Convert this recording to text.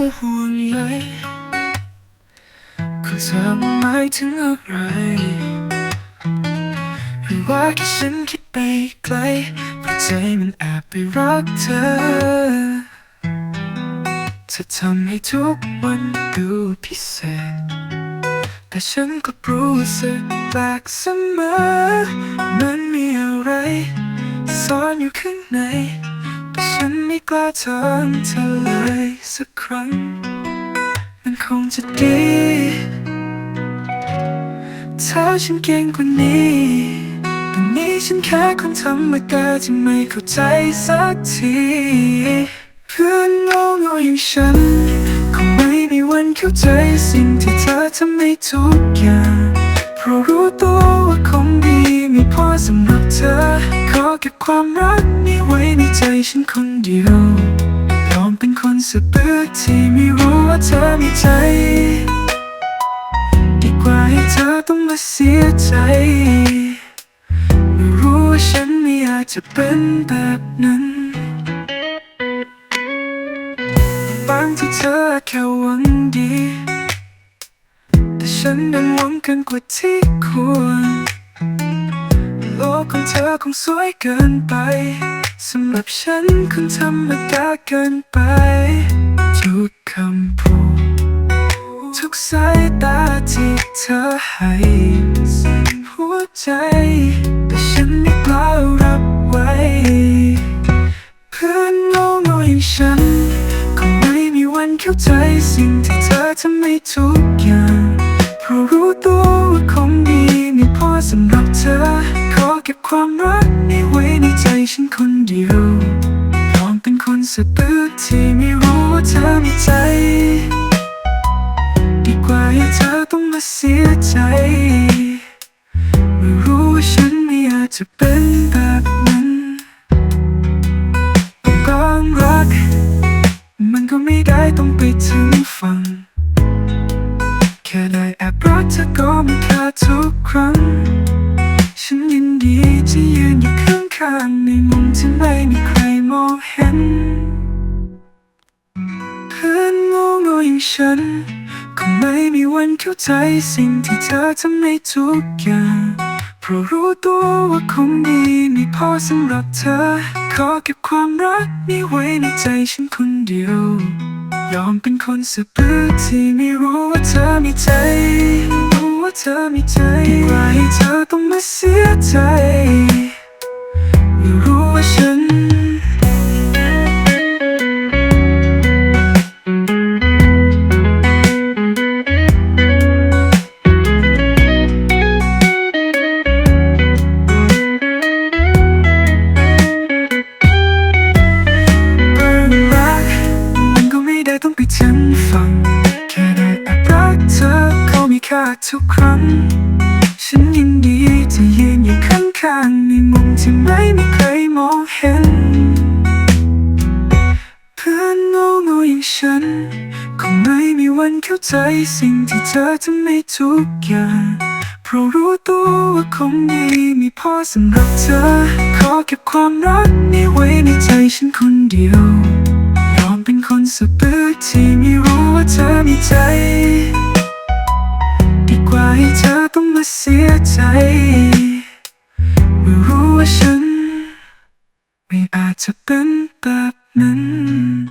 ว่าห่วงใยของเธอมันหมายถึงอะไรหรือว่าแค่ฉันคิดไปไกลเพราะใจมันแอบไปรักเธอจะทำให้ทุกวันดูพิเศษ แต่ฉันก็รู้สึกแปลกเสมอมันมีอะไรซ่อนอยู่ข้างใน ฉันไม่กล้าถามเธอเลยสักครั้ง มันคงจะดีถ้าฉันเก่งกว่านี้ตอนนี้ฉันแค่คนธรรมดาที่ไม่เข้าใจสักที เพื่อนโง่โง่อย่างฉันคงไม่มีวันเข้าใจสิ่งที่เธอทำให้ทุกอย่าง เพราะรู้ตัวว่าคงดีไม่พอสำหรับเธอขอ เก็บความรักนี้ไว้ในใจฉันคนเดียวยอมเป็นคนสะบือที่ไม่รู้ว่าเธอมีใจ ดีกว่าให้เธอต้องมาเสียใจไม่รู้ว่าฉันไม่อยากจะเป็นแบบนั้นบางที่เธอแค่หวังดี แต่ฉันนั้นหวังเกินกว่าที่ควร เธอคงสวยเกินไปสำหรับฉันคงธรรมดาเกินไป ทุกคำพูดทุกสายตาที่เธอให้หัวใจ แต่ฉันไม่กล้ารับไว้ เพื่อนโง่โง่อย่างฉันคงไม่มีวันเข้าใจสิ่งที่เธอทำให้ทุกอย่าง เพราะรู้ตัวว่าคงดีไม่พอสำหรับเธอ ความรักนี้ไว้ในใจฉันคนเดียวยอมเป็นคนสะบือที่ไม่รู้ว่าเธอมีใจ ดีกว่าให้เธอต้องมาเสียใจไม่รู้ว่าฉันไม่อยากจะเป็นแบบนั้นบางรัก มันก็ไม่ได้ต้องไปถึง ฉันคงไม่มีวันเข้าใจสิ่งที่เธอทำให้ทุกอย่าง เพราะรู้ตัวว่าคงดีไม่พอสำหรับเธอ ขอเก็บความรักนี้ไว้ในใจฉันคนเดียว ยอมเป็นคนสะบือที่ไม่รู้ว่าเธอมีใจ รู้ว่าเธอมีใจดีกว่าให้เธอต้องมาเสียใจ ทุกครั้ง ฉันยินดีจะยืนอยู่ข้างๆในมุมที่ไม่มีใครมองเห็น เพื่อนโง่โง่อย่างฉัน คงไม่มีวันเข้าใจสิ่งที่เธอทำให้ทุกอย่างเพราะรู้ตัวว่าคงดีม่พอสำหรับเธอ ขอเก็บความรักนี้ไว้ในใจฉันคนเดียวยอมเป็นคนสะบือที่ไม่รู้ว่าเธอมีใจ เธอต้องมาเสียใจ เมื่อรู้ว่าฉัน ไม่อาจจะเป็นแบบนั้น